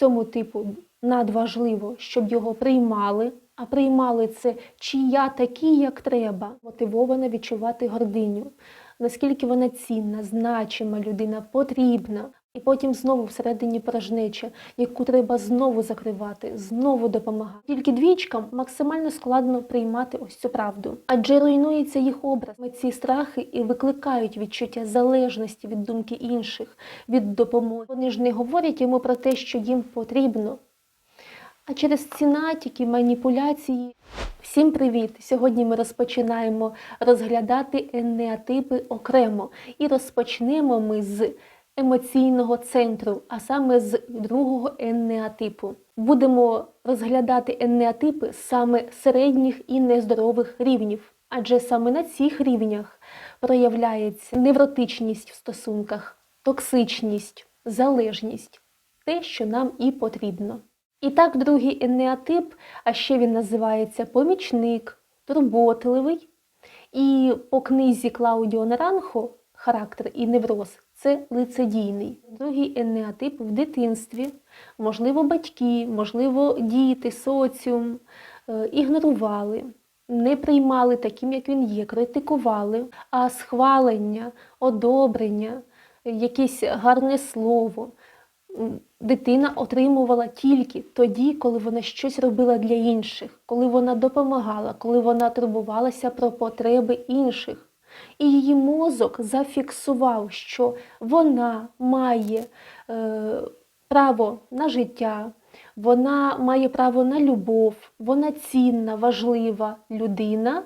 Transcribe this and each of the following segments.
цьому типу надважливо, щоб його приймали. А приймали це чи я такий, як треба, мотивована відчувати гординю, наскільки вона цінна, значима людина, потрібна. І потім знову всередині порожнеча, яку треба знову закривати, знову допомагати. Тільки двічкам максимально складно приймати ось цю правду, адже руйнується їх образ. Ці страхи і викликають відчуття залежності від думки інших, від допомоги. Вони ж не говорять йому про те, що їм потрібно. А через ці натяки, маніпуляції. Всім привіт! Сьогодні ми розпочинаємо розглядати енеатипи окремо. І розпочнемо ми з емоційного центру, а саме з другого енеатипу. Будемо розглядати енеатипи саме середніх і нездорових рівнів, адже саме на цих рівнях проявляється невротичність в стосунках, токсичність, залежність те, що нам і потрібно. І так, другий енеатип, а ще він називається помічник, турботливий. І по книзі Клаудіо Наранхо характер і невроз це лицедійний. Другий енеатип в дитинстві, можливо, батьки, можливо, діти, соціум е, ігнорували, не приймали таким, як він є, критикували, а схвалення, одобрення, якесь гарне слово дитина отримувала тільки тоді, коли вона щось робила для інших, коли вона допомагала, коли вона турбувалася про потреби інших. І її мозок зафіксував, що вона має е, право на життя, вона має право на любов, вона цінна, важлива людина.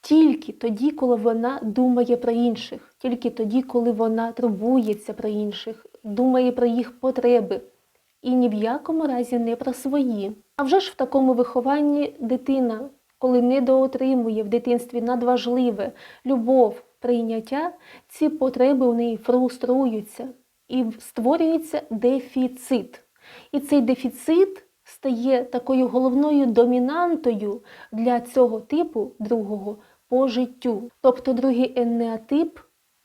Тільки тоді, коли вона думає про інших, тільки тоді, коли вона турбується про інших, думає про їх потреби і ні в якому разі не про свої. А вже ж в такому вихованні дитина, коли недоотримує в дитинстві надважливе любов, прийняття, ці потреби у неї фруструються і створюється дефіцит. І цей дефіцит стає такою головною домінантою для цього типу другого по життю. Тобто другий енеатип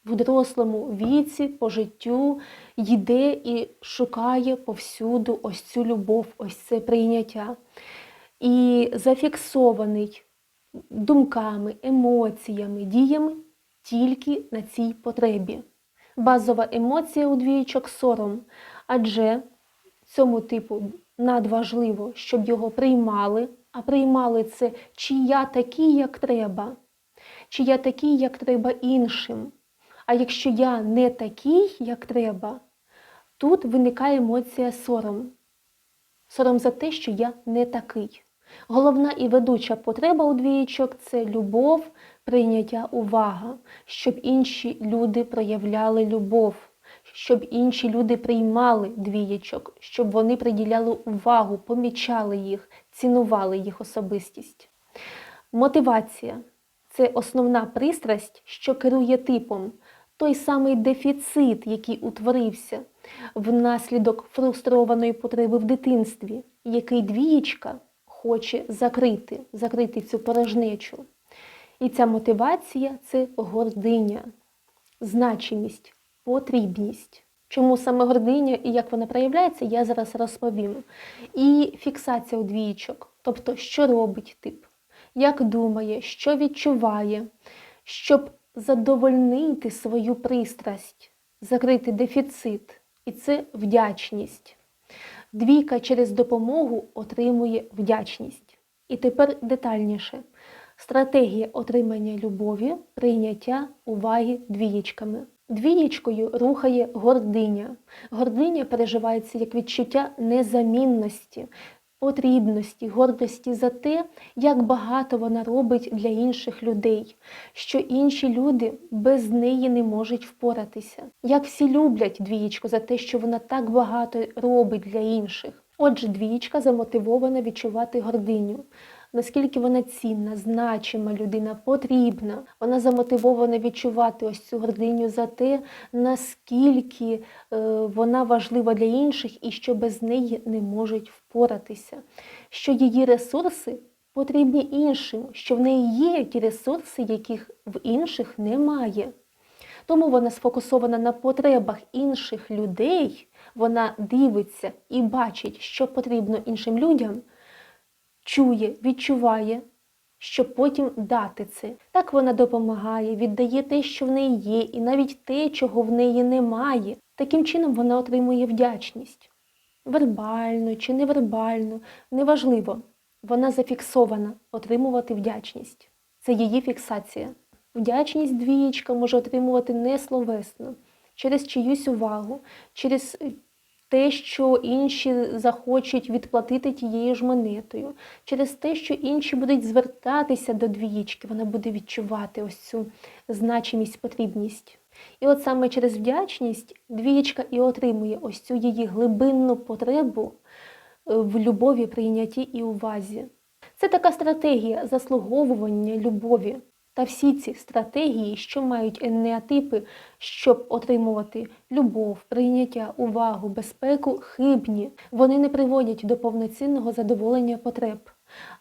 в дорослому віці по життю йде і шукає повсюду ось цю любов, ось це прийняття. І зафіксований думками, емоціями, діями тільки на цій потребі. Базова емоція у двієчок сором, адже цьому типу надважливо, щоб його приймали, а приймали це, чи я такий, як треба, чи я такий, як треба іншим. А якщо я не такий, як треба, тут виникає емоція сором. Сором за те, що я не такий. Головна і ведуча потреба у двієчок це любов, прийняття увага, щоб інші люди проявляли любов, щоб інші люди приймали двієчок, щоб вони приділяли увагу, помічали їх, цінували їх особистість. Мотивація це основна пристрасть, що керує типом той самий дефіцит, який утворився внаслідок фрустрованої потреби в дитинстві, який двієчка хоче закрити, закрити цю порожнечу. І ця мотивація це гординя, значимість, потрібність. Чому саме гординя і як вона проявляється, я зараз розповім. І фіксація у двієчок, тобто, що робить тип, як думає, що відчуває, щоб задовольнити свою пристрасть, закрити дефіцит, і це вдячність. Двійка через допомогу отримує вдячність. І тепер детальніше. Стратегія отримання любові, прийняття уваги двієчками. Двієчкою рухає гординя. Гординя переживається як відчуття незамінності, потрібності, гордості за те, як багато вона робить для інших людей, що інші люди без неї не можуть впоратися. Як всі люблять двієчку за те, що вона так багато робить для інших. Отже, двієчка замотивована відчувати гординю. Наскільки вона цінна, значима людина, потрібна. Вона замотивована відчувати ось цю гординю за те, наскільки е, вона важлива для інших і що без неї не можуть впоратися, що її ресурси потрібні іншим, що в неї є ті ресурси, яких в інших немає. Тому вона сфокусована на потребах інших людей, вона дивиться і бачить, що потрібно іншим людям, чує, відчуває, щоб потім дати це. Так вона допомагає, віддає те, що в неї є, і навіть те, чого в неї немає. Таким чином вона отримує вдячність. Вербально чи невербально, неважливо. Вона зафіксована отримувати вдячність. Це її фіксація. Вдячність двієчка може отримувати несловесно, через чиюсь увагу, через те, що інші захочуть відплатити тією ж монетою, через те, що інші будуть звертатися до двієчки, вона буде відчувати ось цю значимість, потрібність. І от саме через вдячність двієчка і отримує ось цю її глибинну потребу е, в любові, прийнятті і увазі. Це така стратегія заслуговування любові. Та всі ці стратегії, що мають енеатипи, щоб отримувати любов, прийняття, увагу, безпеку, хибні. Вони не приводять до повноцінного задоволення потреб,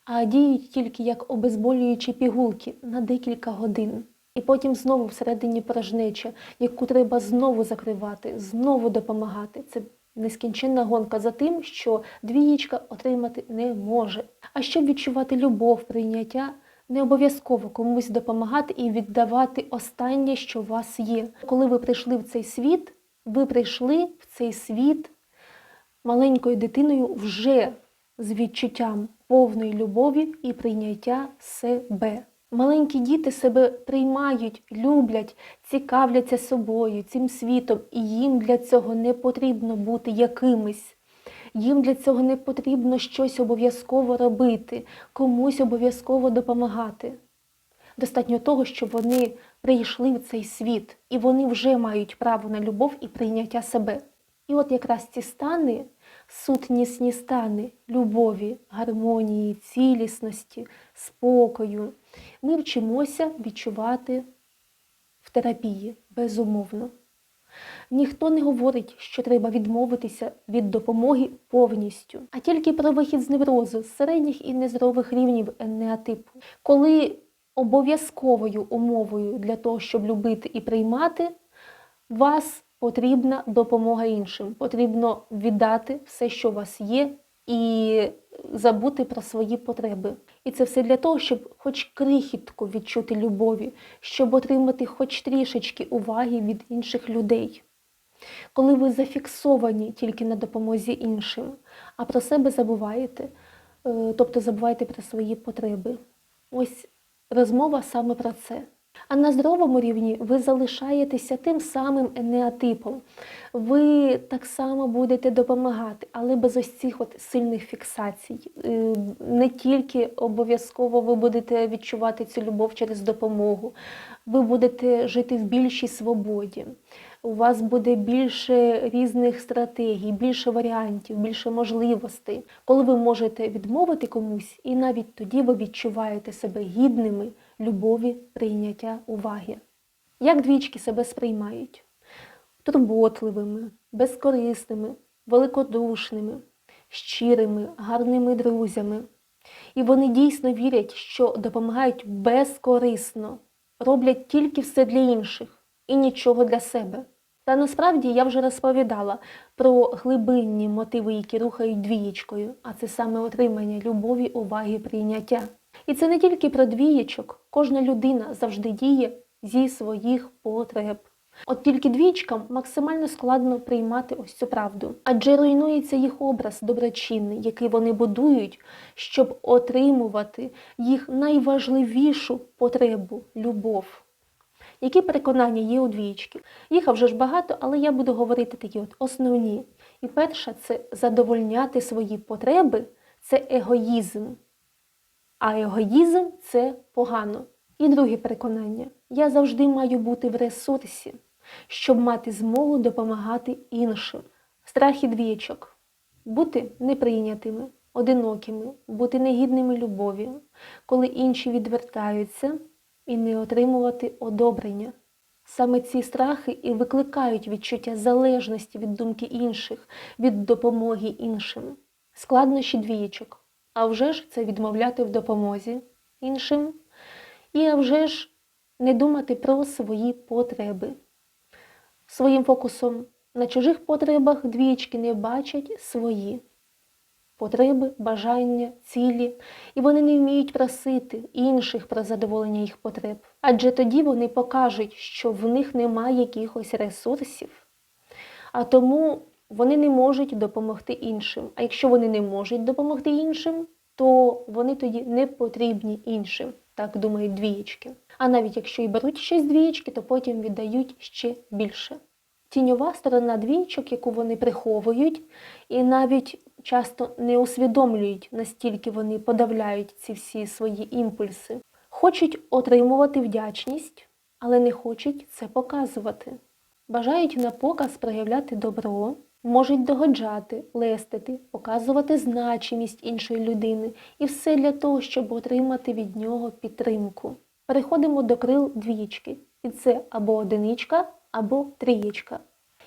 а діють тільки як обезболюючі пігулки на декілька годин. І потім знову всередині порожнеча, яку треба знову закривати, знову допомагати. Це нескінченна гонка за тим, що двієчка отримати не може. А щоб відчувати любов, прийняття, не обов'язково комусь допомагати і віддавати останнє, що у вас є. Коли ви прийшли в цей світ, ви прийшли в цей світ маленькою дитиною вже з відчуттям повної любові і прийняття себе. Маленькі діти себе приймають, люблять, цікавляться собою, цим світом, і їм для цього не потрібно бути якимись. Їм для цього не потрібно щось обов'язково робити, комусь обов'язково допомагати. Достатньо того, що вони прийшли в цей світ, і вони вже мають право на любов і прийняття себе. І от якраз ці стани, сутнісні стани любові, гармонії, цілісності, спокою, ми вчимося відчувати в терапії безумовно. Ніхто не говорить, що треба відмовитися від допомоги повністю, а тільки про вихід з неврозу з середніх і нездорових рівнів енеатипу. Коли обов'язковою умовою для того, щоб любити і приймати, вас потрібна допомога іншим. Потрібно віддати все, що у вас є, і забути про свої потреби. І це все для того, щоб хоч крихітку відчути любові, щоб отримати хоч трішечки уваги від інших людей. Коли ви зафіксовані тільки на допомозі іншим, а про себе забуваєте, е, тобто забуваєте про свої потреби. Ось розмова саме про це. А на здоровому рівні ви залишаєтеся тим самим енеатипом. Ви так само будете допомагати, але без ось цих от сильних фіксацій. Е, Не тільки обов'язково ви будете відчувати цю любов через допомогу, ви будете жити в більшій свободі. У вас буде більше різних стратегій, більше варіантів, більше можливостей, коли ви можете відмовити комусь, і навіть тоді ви відчуваєте себе гідними любові, прийняття, уваги. Як двічки себе сприймають? Турботливими, безкорисними, великодушними, щирими, гарними друзями. І вони дійсно вірять, що допомагають безкорисно, роблять тільки все для інших і нічого для себе. Та насправді я вже розповідала про глибинні мотиви, які рухають двієчкою, а це саме отримання любові, уваги, прийняття. І це не тільки про двієчок, кожна людина завжди діє зі своїх потреб. От тільки двічкам максимально складно приймати ось цю правду, адже руйнується їх образ доброчинний, який вони будують, щоб отримувати їх найважливішу потребу любов. Які переконання є у двічки? Їх вже ж багато, але я буду говорити такі от основні. І перше це задовольняти свої потреби це егоїзм. А егоїзм це погано. І друге переконання: я завжди маю бути в ресурсі, щоб мати змогу допомагати іншим. Страх і двічок. Бути неприйнятими, одинокими, бути негідними любові, коли інші відвертаються і не отримувати одобрення. Саме ці страхи і викликають відчуття залежності від думки інших, від допомоги іншим. Складнощі двієчок. А вже ж це відмовляти в допомозі іншим. І а вже ж не думати про свої потреби. Своїм фокусом на чужих потребах двічки не бачать свої потреби, бажання, цілі, і вони не вміють просити інших про задоволення їх потреб. Адже тоді вони покажуть, що в них немає якихось ресурсів, а тому вони не можуть допомогти іншим. А якщо вони не можуть допомогти іншим, то вони тоді не потрібні іншим, так думають двієчки. А навіть якщо і беруть щось двієчки, то потім віддають ще більше. Тіньова сторона двічок, яку вони приховують, і навіть часто не усвідомлюють, настільки вони подавляють ці всі свої імпульси. Хочуть отримувати вдячність, але не хочуть це показувати. Бажають на показ проявляти добро, можуть догоджати, лестити, показувати значимість іншої людини і все для того, щоб отримати від нього підтримку. Переходимо до крил двічки, і це або одиничка, або трієчка.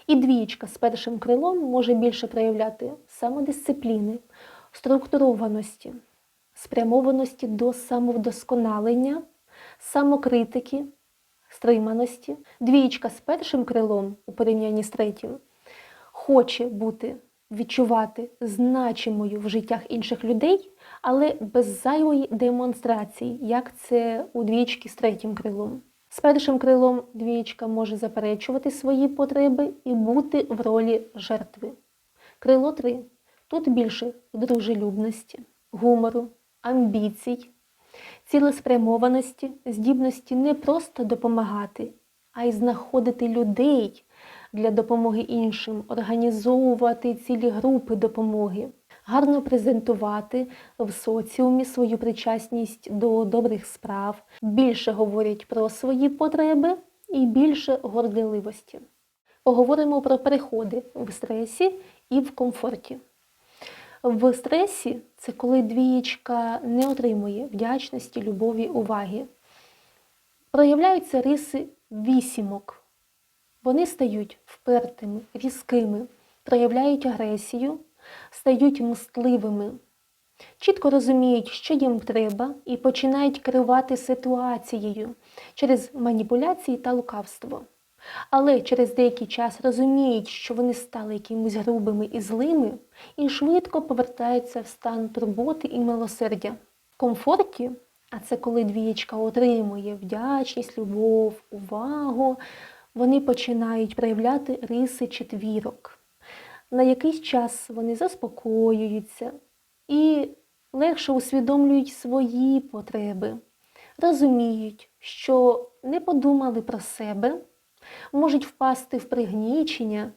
І двієчка з першим крилом може більше проявляти самодисципліни, структурованості, спрямованості до самовдосконалення, самокритики, стриманості. Двієчка з першим крилом у порівнянні з третім хоче бути, відчувати значимою в життях інших людей, але без зайвої демонстрації, як це у двічки з третім крилом. З першим крилом двієчка може заперечувати свої потреби і бути в ролі жертви. Крило 3. Тут більше дружелюбності, гумору, амбіцій, цілеспрямованості, здібності не просто допомагати, а й знаходити людей для допомоги іншим, організовувати цілі групи допомоги, гарно презентувати в соціумі свою причасність до добрих справ, більше говорять про свої потреби і більше горделивості. Поговоримо про переходи в стресі і в комфорті. В стресі це коли двієчка не отримує вдячності, любові, уваги. Проявляються риси вісімок. Вони стають впертими, різкими, проявляють агресію, стають мстливими, чітко розуміють, що їм треба, і починають керувати ситуацією через маніпуляції та лукавство. Але через деякий час розуміють, що вони стали якимись грубими і злими, і швидко повертаються в стан турботи і милосердя. В комфорті, а це коли двієчка отримує вдячність, любов, увагу, вони починають проявляти риси четвірок. На якийсь час вони заспокоюються і легше усвідомлюють свої потреби, розуміють, що не подумали про себе можуть впасти в пригнічення,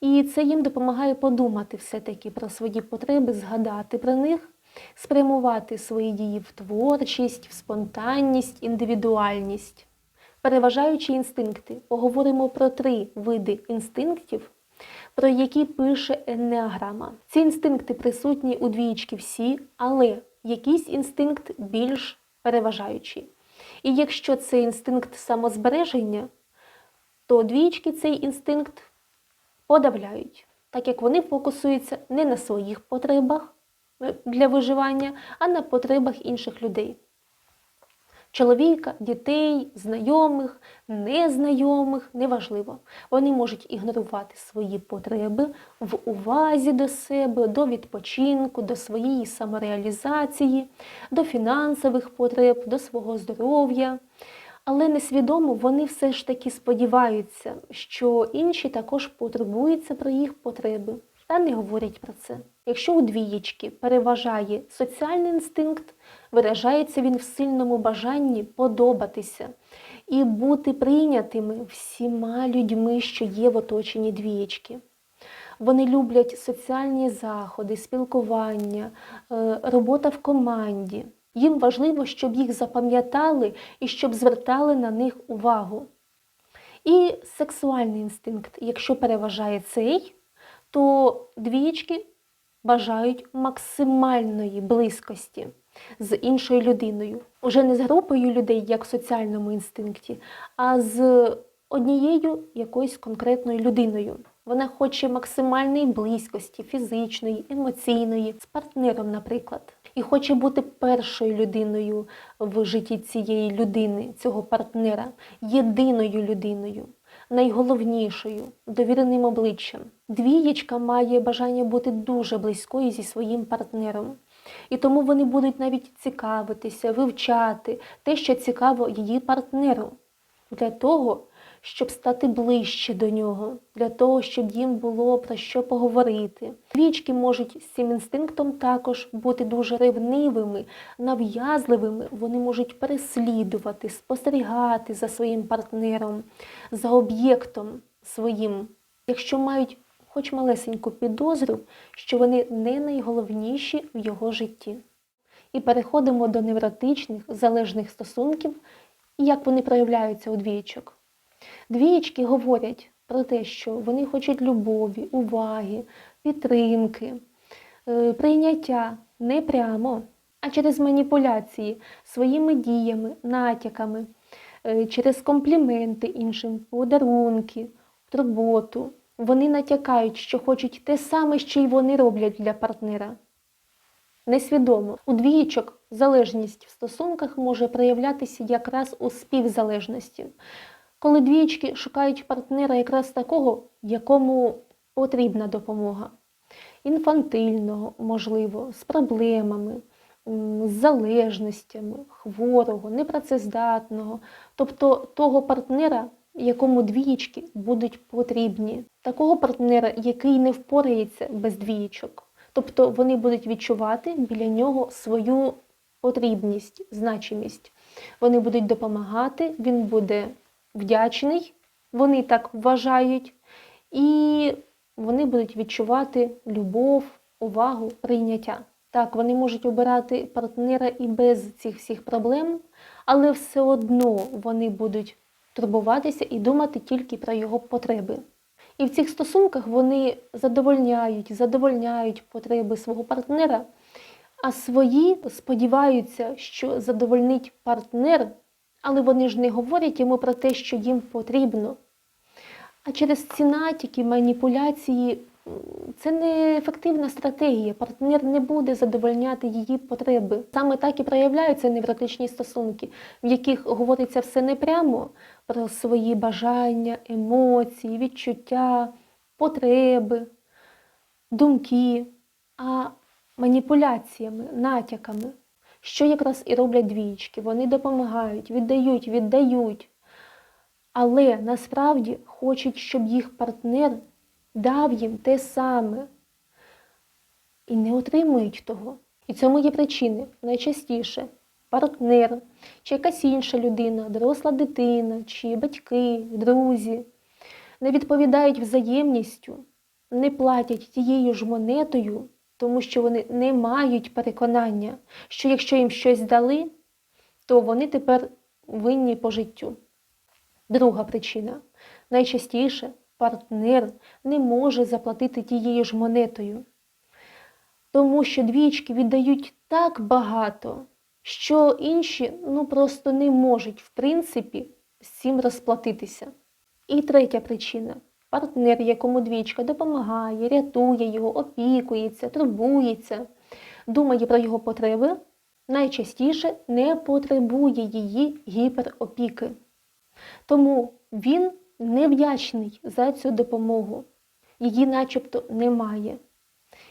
і це їм допомагає подумати все-таки про свої потреби, згадати про них, спрямувати свої дії в творчість, в спонтанність, індивідуальність. Переважаючи інстинкти, поговоримо про три види інстинктів, про які пише Енеаграма. Ці інстинкти присутні у двічки всі, але якийсь інстинкт більш переважаючий. І якщо це інстинкт самозбереження, то двічки цей інстинкт подавляють, так як вони фокусуються не на своїх потребах е, для виживання, а на потребах інших людей. Чоловіка, дітей, знайомих, незнайомих неважливо. Вони можуть ігнорувати свої потреби в увазі до себе, до відпочинку, до своєї самореалізації, до фінансових потреб, до свого здоров'я але несвідомо вони все ж таки сподіваються, що інші також потурбуються про їх потреби та не говорять про це. Якщо у двієчки переважає соціальний інстинкт, виражається він в сильному бажанні подобатися і бути прийнятими всіма людьми, що є в оточенні двієчки. Вони люблять соціальні заходи, спілкування, е, робота в команді. Їм важливо, щоб їх запам'ятали і щоб звертали на них увагу. І сексуальний інстинкт, якщо переважає цей, то двічки бажають максимальної близькості з іншою людиною. Уже не з групою людей, як в соціальному інстинкті, а з однією якоюсь конкретною людиною. Вона хоче максимальної близькості, фізичної, емоційної, з партнером, наприклад і хоче бути першою людиною в житті цієї людини, цього партнера, єдиною людиною. найголовнішою, довіреним обличчям. Двієчка має бажання бути дуже близькою зі своїм партнером. І тому вони будуть навіть цікавитися, вивчати те, що цікаво її партнеру, для того, щоб стати ближче до нього, для того, щоб їм було про що поговорити. Двічки можуть з цим інстинктом також бути дуже ревнивими, нав'язливими. Вони можуть переслідувати, спостерігати за своїм партнером, за об'єктом своїм. Якщо мають хоч малесеньку підозру, що вони не найголовніші в його житті. І переходимо до невротичних залежних стосунків, і як вони проявляються у двієчок. Двієчки говорять про те, що вони хочуть любові, уваги, підтримки, е, прийняття не прямо, а через маніпуляції своїми діями, натяками, е, через компліменти іншим, подарунки, турботу. Вони натякають, що хочуть те саме, що й вони роблять для партнера. Несвідомо. У двієчок залежність в стосунках може проявлятися якраз у співзалежності, коли двієчки шукають партнера якраз такого, якому потрібна допомога. Інфантильного, можливо, з проблемами, з залежностями, хворого, непрацездатного, тобто того партнера, якому двієчки будуть потрібні, такого партнера, який не впорається без двієчок. Тобто вони будуть відчувати біля нього свою потрібність, значимість. Вони будуть допомагати, він буде вдячний, вони так вважають, і вони будуть відчувати любов, увагу, прийняття. Так, вони можуть обирати партнера і без цих всіх проблем, але все одно вони будуть турбуватися і думати тільки про його потреби. І в цих стосунках вони задовольняють, задовольняють потреби свого партнера, а свої сподіваються, що задовольнить партнер, але вони ж не говорять йому про те, що їм потрібно. А через ці натяки, маніпуляції це не ефективна стратегія. Партнер не буде задовольняти її потреби. Саме так і проявляються невротичні стосунки, в яких говориться все не прямо про свої бажання, емоції, відчуття, потреби, думки, а маніпуляціями, натяками, що якраз і роблять двічки. Вони допомагають, віддають, віддають. Але насправді хочуть, щоб їх партнер дав їм те саме і не отримують того. І цьому є причини. Найчастіше партнер, чи якась інша людина, доросла дитина, чи батьки, друзі не відповідають взаємністю, не платять тією ж монетою, тому що вони не мають переконання, що якщо їм щось дали, то вони тепер винні по життю. Друга причина. Найчастіше партнер не може заплатити тією ж монетою, тому що двічки віддають так багато, що інші ну, просто не можуть, в принципі, з цим розплатитися. І третя причина. Партнер, якому двічка допомагає, рятує його, опікується, турбується, думає про його потреби, найчастіше не потребує її гіперопіки. Тому він невдячний за цю допомогу. Її начебто немає.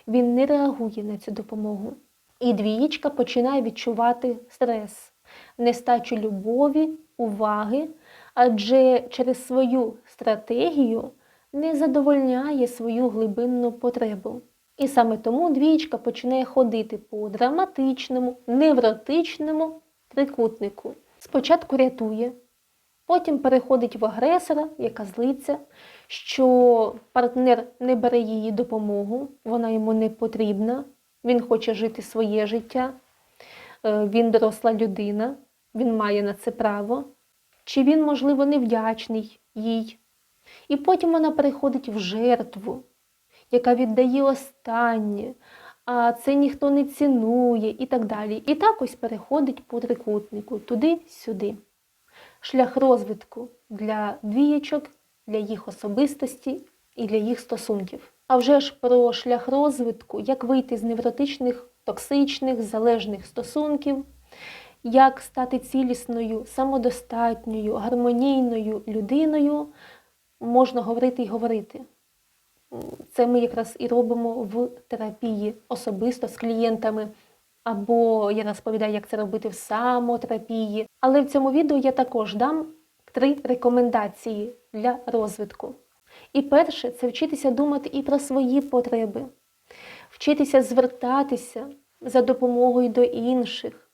Він не реагує на цю допомогу. І двієчка починає відчувати стрес, нестачу любові, уваги, адже через свою стратегію не задовольняє свою глибинну потребу. І саме тому двієчка починає ходити по драматичному, невротичному трикутнику. Спочатку рятує, потім переходить в агресора, яка злиться, що партнер не бере її допомогу, вона йому не потрібна, він хоче жити своє життя, е, він доросла людина, він має на це право, чи він, можливо, невдячний їй. І потім вона переходить в жертву, яка віддає останнє, а це ніхто не цінує і так далі. І так ось переходить по трикутнику туди-сюди. Шлях розвитку для двієчок, для їх особистості і для їх стосунків. А вже ж про шлях розвитку, як вийти з невротичних, токсичних, залежних стосунків, як стати цілісною, самодостатньою, гармонійною людиною, можна говорити і говорити. Це ми якраз і робимо в терапії особисто з клієнтами. Або я розповідаю, як це робити в самотерапії. Але в цьому відео я також дам три рекомендації для розвитку. І перше це вчитися думати і про свої потреби, вчитися звертатися за допомогою до інших,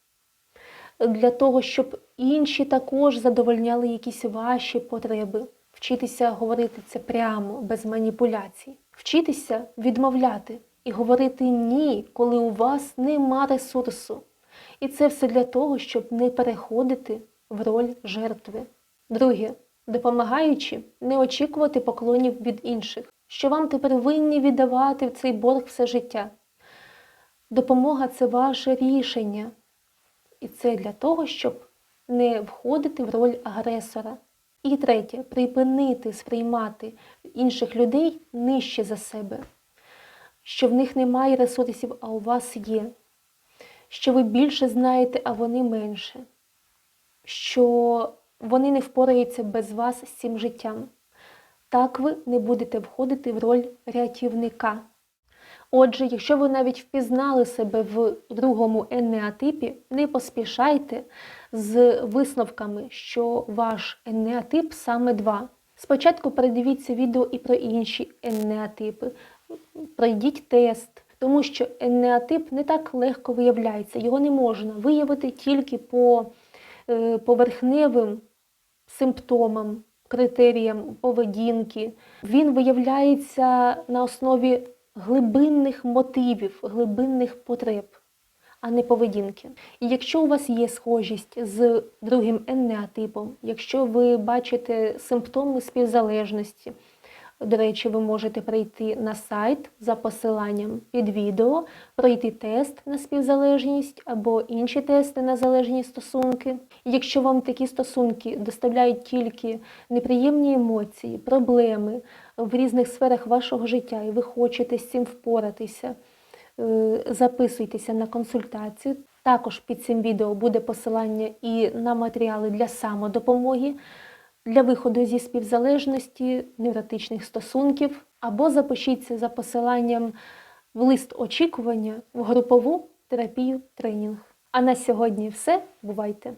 для того, щоб інші також задовольняли якісь ваші потреби. Вчитися говорити це прямо, без маніпуляцій. Вчитися відмовляти і говорити ні, коли у вас нема ресурсу. І це все для того, щоб не переходити в роль жертви. Друге, допомагаючи не очікувати поклонів від інших, що вам тепер винні віддавати в цей борг все життя. Допомога це ваше рішення. І це для того, щоб не входити в роль агресора. І третє, припинити сприймати інших людей нижче за себе, що в них немає ресурсів, а у вас є, що ви більше знаєте, а вони менше, що вони не впораються без вас з цим життям. Так ви не будете входити в роль рятівника. Отже, якщо ви навіть впізнали себе в другому енеатипі, не поспішайте з висновками, що ваш енеатип саме два. Спочатку передивіться відео і про інші енеатипи, пройдіть тест, тому що енеатип не так легко виявляється, його не можна виявити тільки по е, поверхневим симптомам, критеріям поведінки. Він виявляється на основі глибинних мотивів, глибинних потреб, а не поведінки. І якщо у вас є схожість з другим енеатипом, якщо ви бачите симптоми співзалежності, до речі, ви можете прийти на сайт за посиланням під відео, пройти тест на співзалежність або інші тести на залежні стосунки. Якщо вам такі стосунки доставляють тільки неприємні емоції, проблеми в різних сферах вашого життя, і ви хочете з цим впоратися, е, записуйтеся на консультацію. Також під цим відео буде посилання і на матеріали для самодопомоги для виходу зі співзалежності, невротичних стосунків, або запишіться за посиланням в лист очікування в групову терапію тренінг. А на сьогодні все. Бувайте!